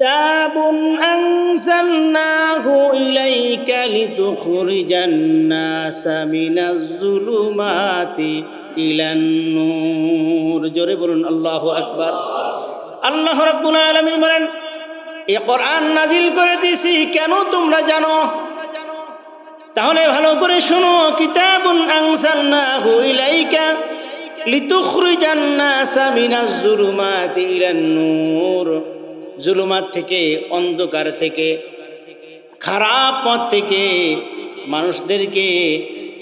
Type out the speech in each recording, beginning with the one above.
كتاب أنزلناه إليك لتخرج الناس من الظلمات إلى النور জোরে বলুন আল্লাহ আকবার আল্লাহ রাব্বুল আলামিন বলেন এ কোরআন নাজিল করে দিছি কেন তোমরা জানো তাহলে ভালো করে শোনো কিতাবুন আনসালনাহু ইলাইকা লিতুখরিজান নাসা মিনাজ জুলুমাতি ইলান নূর জুলুমাত থেকে অন্ধকার থেকে খারাপ পথ থেকে মানুষদেরকে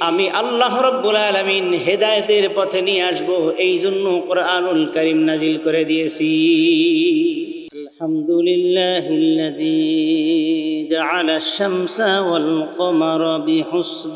আমি আল্লাহ রব্বুল আলমিন হেদায়েতের পথে নিয়ে আসব এই জন্য কোরআনুল করিম নাজিল করে দিয়েছি আলহামদুলিল্লাহ جعل الشمس والقمر بحسبان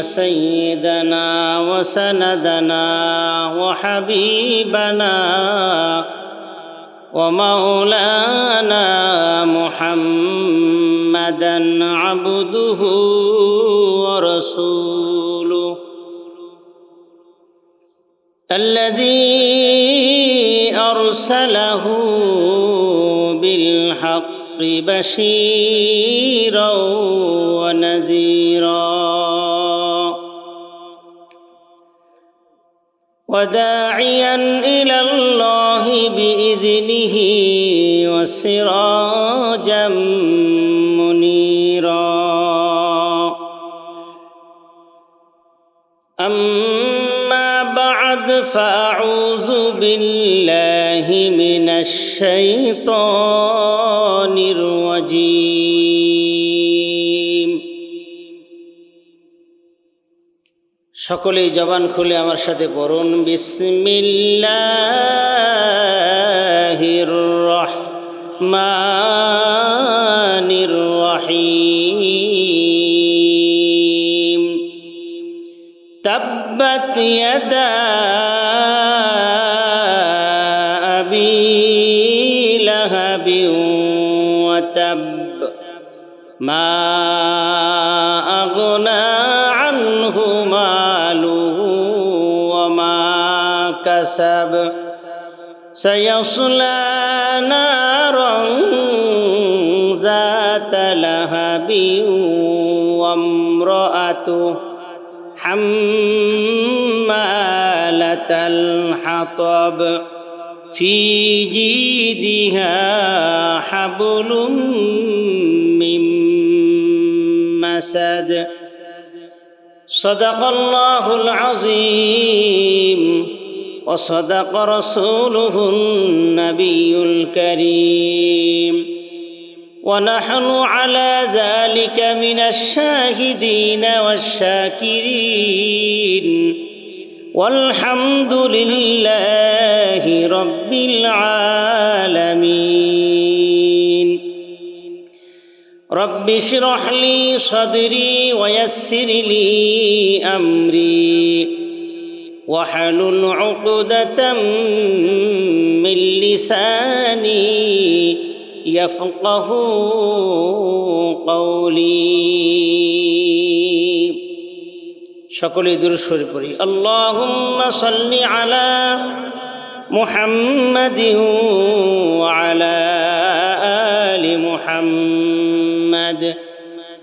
سيدنا وسندنا وحبيبنا ومولانا محمدا عبده ورسوله. الذي أرسله بالحق بشيرا ونذيرا. وداعيا إلى الله بإذنه وسراجا منيرا. أما بعد فأعوذ بالله من الشيطان الرجيم. সকলেই জবান খুলে আমার সাথে পড়ুন। বিসমিল্লাহির রহমানির রহিম। তাব্বাত ইয়াদা আবি লাহাবি ওয়া তাব। মা كسب سيصلى نارا ذات لهب وامرأته حمالة الحطب في جيدها حبل من مسد. صدق الله العظيم. وصدق رسوله النبي الكريم. ونحن على ذلك من الشاهدين والشاكرين. والحمد لله رب العالمين. رب اشرح لي صدري ويسر لي أمري. واحلل عقدة من لساني يفقه قولي সকলে দুরুশ্বরে পড়ি আল্লাহুম্মা সাল্লি আলা মুহাম্মাদিন ওয়া আলা আলি মুহাম্মাদ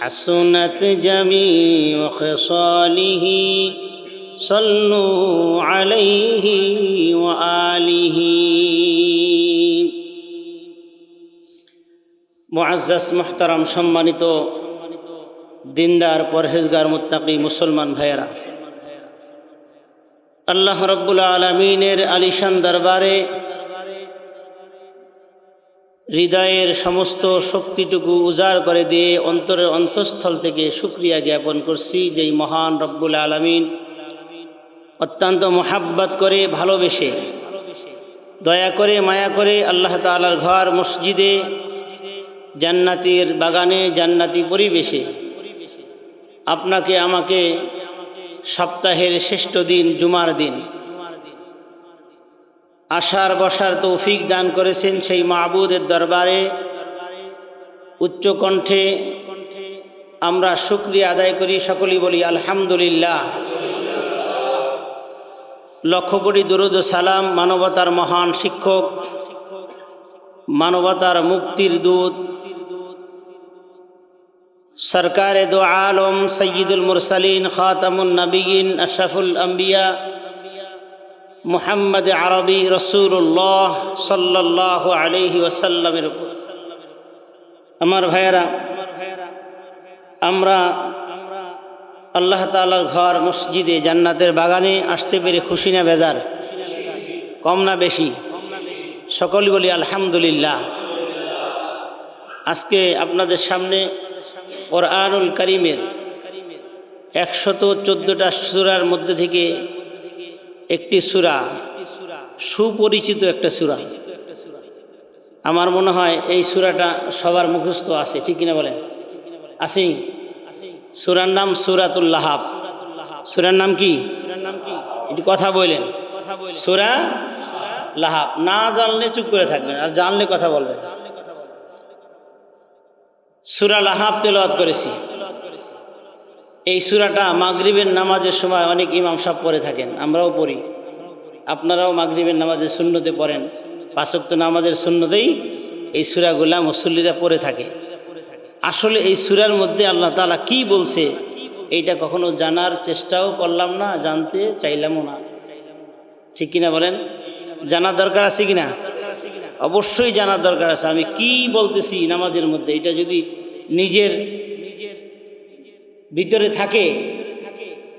حسنت جميع خصاله صلوا عليه وآله মুআজ্জাজ মুহতারাম সম্মানিত দিনদার পরহেজগার মুত্তাকি মুসলমান ভাইয়েরা আল্লাহ রব্বুল আলমিনের আলিশান দরবারে হৃদয়ের সমস্ত শক্তিটুকু উজাড় করে দিয়ে অন্তরের অন্তঃস্থল থেকে সুক্রিয়া জ্ঞাপন করছি যেই মহান রব্বুল আলমিন অত্যন্ত মোহাব্বত করে, ভালোবেসে, দয়া করে, মায়া করে আল্লাহ তালার ঘর, মসজিদে, জান্নাতির বাগানে, জান্নাতি পরিবেশে আপনাকে, আমাকে সপ্তাহের শ্রেষ্ঠ দিন, জুমার দিন আশার বসার তৌফিক দান করেছেন সেই মাহবুদের দরবারে। উচ্চ কণ্ঠে আমরা শুক্রিয়া আদায় করি, সকলেই বলি আলহামদুলিল্লাহ। লক্ষ কোটি দুরুদ সালাম, মানবতার মহান শিক্ষক, মানবতার মুক্তির দূত, সরকার দো আলম, সৈয়দুল মুরসালিন খাতামুল নবীন, আশরাফুল আম্বিয়া মুহাম্মদ আরবি রসুল্লাহ সাল্লাহ আলহি ওসাল্লামের উপর। আমার ভাইয়েরা, আমরা আল্লাহ তালার ঘর, মসজিদে, জান্নাতের বাগানে আসতে পেরে খুশি না বেজার? কম না বেশি? সকল বলি আলহামদুলিল্লাহ। আজকে আপনাদের সামনে কোরআনুল করিমের একশত চোদ্দোটা সুরার মধ্যে থেকে একটি সুরা, সুপরিচিত একটা সুরা। আমার মনে হয় এই সুরাটা সবার মুখস্থ আছে, ঠিক কিনা বলেন? আসি সুরার নাম সুরাতুল্লাহাব সুরার নাম কি? একটু কথা বললেন সুরা লাহাব। না জানলে চুপ করে থাকবেন, আর জানলে কথা বলবেন। সুরা লাহাব তেলাওয়াত করেছি। এই সুরাটা মাগরিবের নামাজের সময় অনেক ইমাম সাহেব পড়ে থাকেন, আমরাও পড়ি। আপনারাও মাগরিবের নামাজের শূন্যতে পড়েন। পাঁচক্ত নামাজের শূন্যতেই এই সুরাগুলা মুসল্লিরা পড়ে থাকে। আসলে এই সুরার মধ্যে আল্লাহ তালা কি বলছে, এইটা কখনো জানার চেষ্টাও করলাম না, জানতে চাইলামও না। ঠিক কিনা বলেন? জানার দরকার আছে কিনা? অবশ্যই জানার দরকার আছে। আমি কি বলতেছি নামাজের মধ্যে? এটা যদি নিজের ভিতরে থাকে,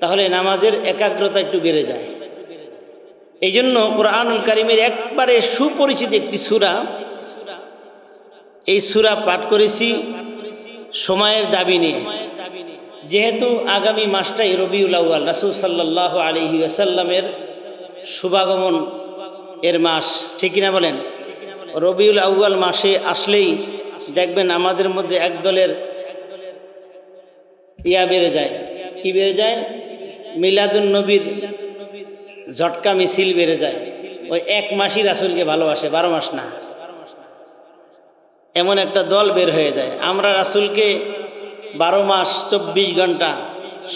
তাহলে নামাজের একাগ্রতা একটু বেড়ে যায়। এই জন্য কোরআনুল কারিমের একবারে সুপরিচিত একটি সুরা, এই সুরা পাঠ করেছি সময়ের দাবি নিয়ে। যেহেতু আগামী মাসটাই রবিউল আউ্য়াল, রাসুল সাল্লাহ আলহি আসাল্লামের শুভাগমন এর মাস, ঠিক কিনা বলেন? রবিউল আউ্য়াল মাসে আসলেই দেখবেন আমাদের মধ্যে এক দলের ইয়া বেড়ে যায়। কি বেড়ে যায়? মিলাদুন নবীর ঝটকা মিছিল বেড়ে যায়। ওই এক মাসই রাসুলকে ভালোবাসে, বারো মাস না। এমন একটা দল বের হয়ে যায়। আমরা রাসুলকে বারো মাস, চব্বিশ ঘণ্টা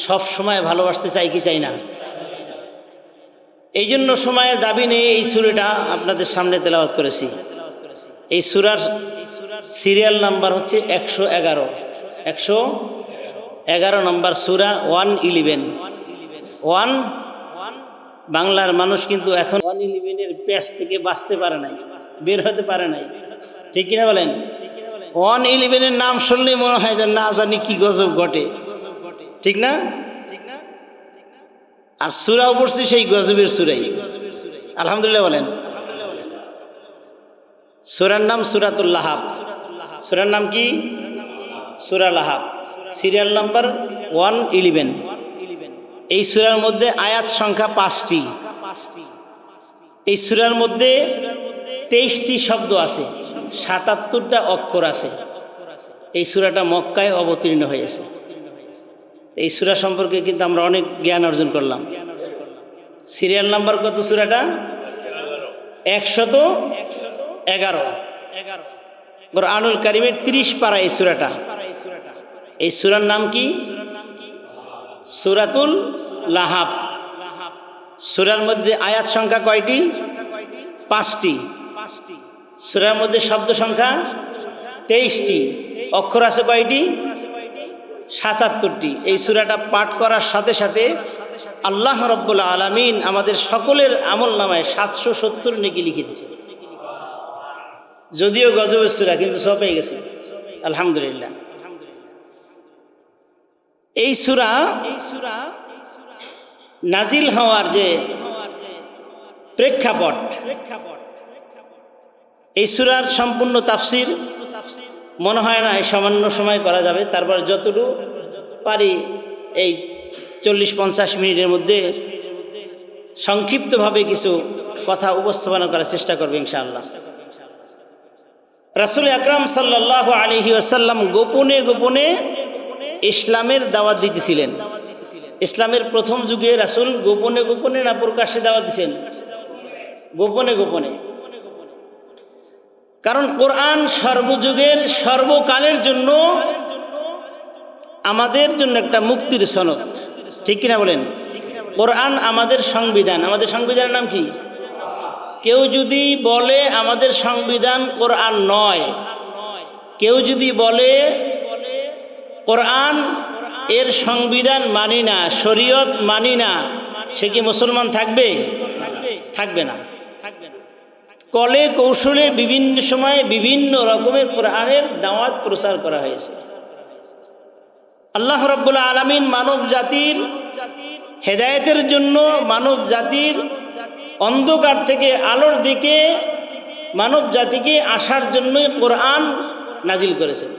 সব সময় ভালোবাসতে চাই কি চাই না? এই জন্য সময়ের দাবি নিয়ে এই সুরেটা আপনাদের সামনে তেলাওয়াত করেছি। এই সুরার সিরিয়াল নাম্বার হচ্ছে একশো এগারো। একশো এগারো নম্বর সুরা ওয়ান ইলেভেন। ওয়ান, বাংলার মানুষ কিন্তু এখন ওয়ান ইলেভেনের প্যাচ থেকে বাঁচতে পারে নাই, বের হতে পারে নাই। ঠিক কিনা বলেন? ওয়ান ইলেভেনের নাম শুনলেই মনে হয় যে না জানি কি গজব ঘটে। ঠিক না? আর সুরাও পড়ছি সেই গজবের সুরাই। আলহামদুলিল্লাহ বলেন। সুরার নাম সুরাতুল লাহাব। সুরার নাম কি? সুরা Lahab. Serial number one eleven. এই সুরার মধ্যে আয়াত সংখ্যা পাঁচটি। এই সুরার মধ্যে তেইশটি শব্দ আছে, সাতাত্তরটা অক্ষর আছে। এই সুরাটা মক্কায় অবতীর্ণ হয়েছে। এই সুরা সম্পর্কে কিন্তু আমরা অনেক জ্ঞান অর্জন করলাম। সিরিয়াল নাম্বার কত সুরাটা? একশত এগারো। এগারো আনুল কারিমের তিরিশ পারা এই সুরাটা। এই সুরার নাম কি? সুরাতুল লাহাব। সুরার মধ্যে আয়াত সংখ্যা কয়টি? পাঁচটি। সুরার মধ্যে শব্দ সংখ্যা তেইশটি। অক্ষর আছে কয়টি? সাতাত্তরটি। এই সুরাটা পাঠ করার সাথে সাথে আল্লাহ রব্বুল আলমিন আমাদের সকলের আমল নামায় সাতশো সত্তর নেকি লিখেছে। যদিও গজবের সুরা, কিন্তু সব পেয়ে গেছে। আলহামদুলিল্লাহ। এই সুরা এই সুরা নাজিল হওয়ার যে প্রেক্ষাপট প্রেক্ষাপট এই সুরার সম্পূর্ণ তাফসির মনে হয় না সামান্য সময় করা যাবে। তারপর যতটুকু পারি এই চল্লিশ পঞ্চাশ মিনিটের মধ্যে সংক্ষিপ্তভাবে কিছু কথা উপস্থাপনা করার চেষ্টা করবে ইনশাআল্লাহ। রাসুল আকরাম সাল্লাহ আলহি আসাল্লাম গোপনে গোপনে ইসলামের দাওয়াত দিতেছিলেন। ইসলামের প্রথম যুগে রাসুল গোপনে গোপনে না প্রকাশ্যে দাওয়াত দিচ্ছেন গোপনে গোপনে। কারণ কোরআন সর্বযুগের সর্বকালের জন্য আমাদের জন্য একটা মুক্তির সনদ। ঠিক কিনা বলেন? কোরআন আমাদের সংবিধান। আমাদের সংবিধানের নাম কি? কেউ যদি বলে আমাদের সংবিধান কোরআন নয়, কেউ যদি বলে কোরআন এর সংবিধান মানি না, শরীয়ত মানি না। সে কি মুসলমান থাকবে? থাকবে না। কলে কৌশলে বিভিন্ন সময়ে বিভিন্ন রকমের কোরআনের দাওয়াত প্রচার করা হয়েছে। আল্লাহ রব্বুল্লা আলমিন মানব জাতির হেদায়েতের জন্য মানব জাতির অন্ধকার থেকে আলোর দিকে মানব জাতিকে আসার জন্যই কোরআন নাজিল করেছেন।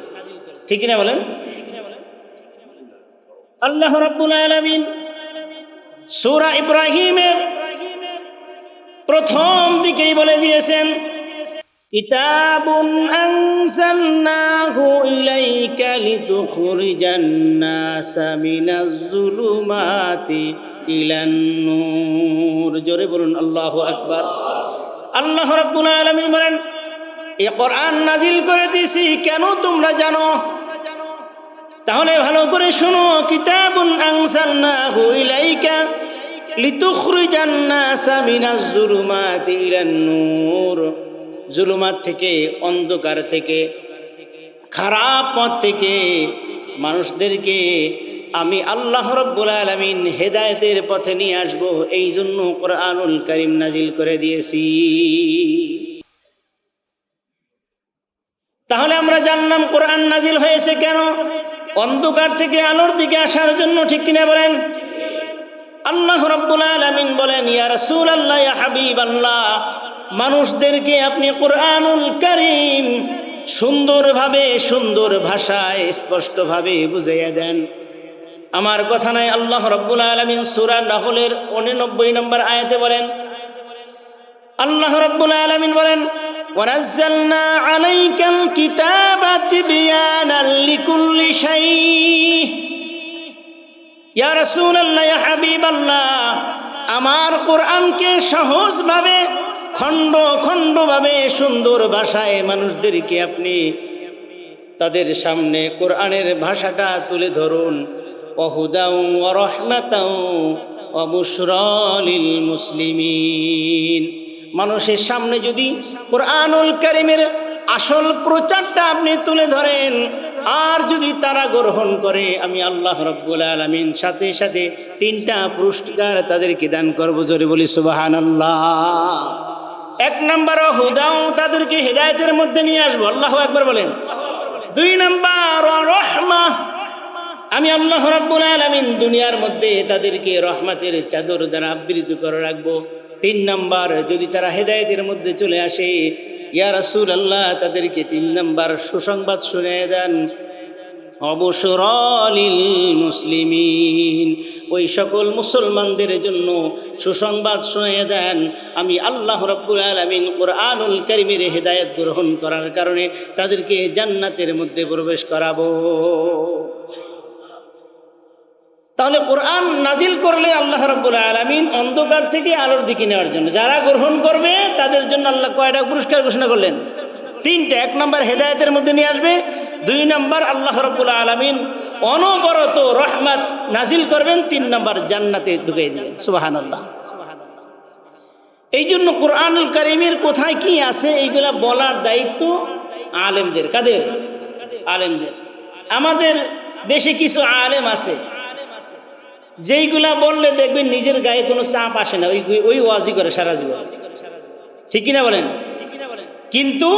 ঠিক না বলেন? আল্লাহ রব্বুল আলমিন সুরা ইব্রাহিমের প্রথম দিকেই বলে দিয়েছেন, কিতাবুন আনসালনাহু ইলাইকা লিতুখরিজান নাসা মিনাজ যুলুমাতি ইলান নূর। জোরে বলুন, আল্লাহু আকবার। আল্লাহ রাব্বুল আলামিন বলেন এই কোরআন নাজিল করে দিয়েছি, কেন তোমরা জানো? তাহলে ভালো করে শুনো, কিতাবুন আনসালনাহু ইলাইকা লিতুখরিজান নাসা জুলুমাত থেকে, অন্ধকার থেকে, খারাপ পথ থেকে মানুষদেরকে আমি আল্লাহ রব্বুল আলমিন হেদায়তের পথে নিয়ে আসব এই জন্য কোরআনুল করিম নাজিল করে দিয়েছি। তাহলে আমরা জানলাম কোরআন নাজিল হয়েছে কেন? অন্ধকার থেকে আলোর দিকে আসার জন্য ঠিক কিনা বলেন? আল্লাহ রব্বুল আলমিন বলেন, ইয়া রসুল আল্লাহ হাবিব আল্লাহ মানুষদেরকে আপনি কোরআনুল করিম সুন্দরভাবে, সুন্দর ভাষায়, স্পষ্টভাবে বুঝাইয়া দেন। আমার কথা নাই, আল্লাহ রব্বুল আলমিন সুরা নহলের উননব্বই নম্বর আয়াতে বলেন, আল্লাহ রব্বুল আলমিন বলেন ونزلنا عليك الكتاب تبيانا لكل شيء ইয়া রাসূলুল্লাহ ইয়া হাবিবাল্লাহ আমার কোরআনকে সহজভাবে খণ্ড খণ্ডভাবে সুন্দর ভাষায় মানুষদেরকে আপনি তাদের সামনে কোরআনের ভাষাটা তুলে ধরুন অহুদাউ রহমাতাউ অবুসরলিল মুসলিমিন মানুষের সামনে যদি কোরআনুল করিমের আসল প্রচারটা আপনি তুলে ধরেন, আর যদি তারা গ্রহণ করে, আমি আল্লাহ রব্বুল আলমিন সাথে সাথে তিনটা পুরস্কার তাদেরকে দান করব, জোরে বলি সুবাহান আল্লাহ এক নাম্বার, হুদাও তাদেরকে হেদায়তের মধ্যে নিয়ে আসব, আল্লাহ একবার বলেন। দুই নম্বর, রহমা। আমি আল্লাহ রাব্বুল আলামিন দুনিয়ার মধ্যে তাদেরকে রহমাতের চাদর দ্বারা আবৃত করে রাখব তিন নাম্বার, যদি তারা হেদায়েতের মধ্যে চলে আসে, ইয়া রাসূল আল্লাহ তাদেরকে তিন নাম্বার সুসংবাদ শুনে দেন অবসরলিল মুসলিমিন। ওই সকল মুসলমানদের জন্য সুসংবাদ শুনিয়ে দেন, আমি আল্লাহ রব্বুল আলমিন কোরআনুল করিমের হেদায়ত গ্রহণ করার কারণে তাদেরকে জান্নাতের মধ্যে প্রবেশ করাবো। তাহলে কোরআন নাজিল করলে আল্লাহ রব্বুল আলমিন অন্ধকার থেকে আলোর দিকে নেওয়ার জন্য। যারা গ্রহণ করবে, তাদের জন্য আল্লাহ কয়টা পুরস্কার ঘোষণা করলেন? তিনটা। এক নম্বর হেদায়তের মধ্যে নিয়ে আসবে। দুই নম্বর আল্লাহ রব্বুল আলমিন অনবরত রহমাত নাজিল করবেন। তিন নম্বর জান্নাতে ঢুকিয়ে দিবেন। সুবাহান আল্লাহ এই জন্য কোরআনুল করিমের কোথায় কি আছে, এইগুলা বলার দায়িত্ব আলেমদের। কাদের? আলেমদের। আমাদের দেশে কিছু আলেম আছে। যেইগুলা বললে দেখবেন নিজের গায়ে কোনো চাপ আসে না, ওই ওই ওয়াজি করে সারা জীবন। ঠিক কিনা বলেন? কিন্তু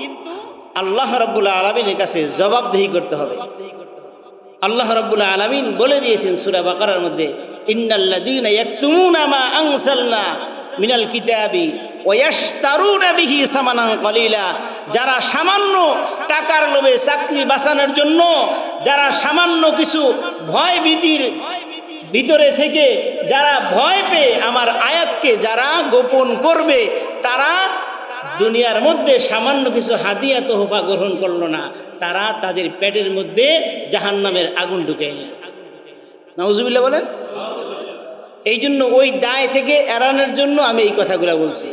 কিন্তু আল্লাহ রব্বুল্লা আলমিনের কাছে জবাবদেহি করতে হবে। আল্লাহ রব্বুল্লা আলমিন বলে দিয়েছেন সুরা বাকারার মধ্যে কিতাবি যারা সামান্য টাকার লোভে চাকরি বাঁচানোর জন্য, যারা সামান্য কিছু ভয় ভীতির ভিতরে থেকে যারা ভয় পেয়ে আমার আয়াতকে যারা গোপন করবে, তারা দুনিয়ার মধ্যে সামান্য কিছু হাতিয়া তোহফা গ্রহণ করল না। তারা তাদের পেটের মধ্যে জাহান্নামের আগুন ঢুকে নিল। নাউজুবিল্লাহ বলেন? এই জন্য ওই দায় থেকে এড়ানোর জন্য আমি এই কথাগুলো বলছি।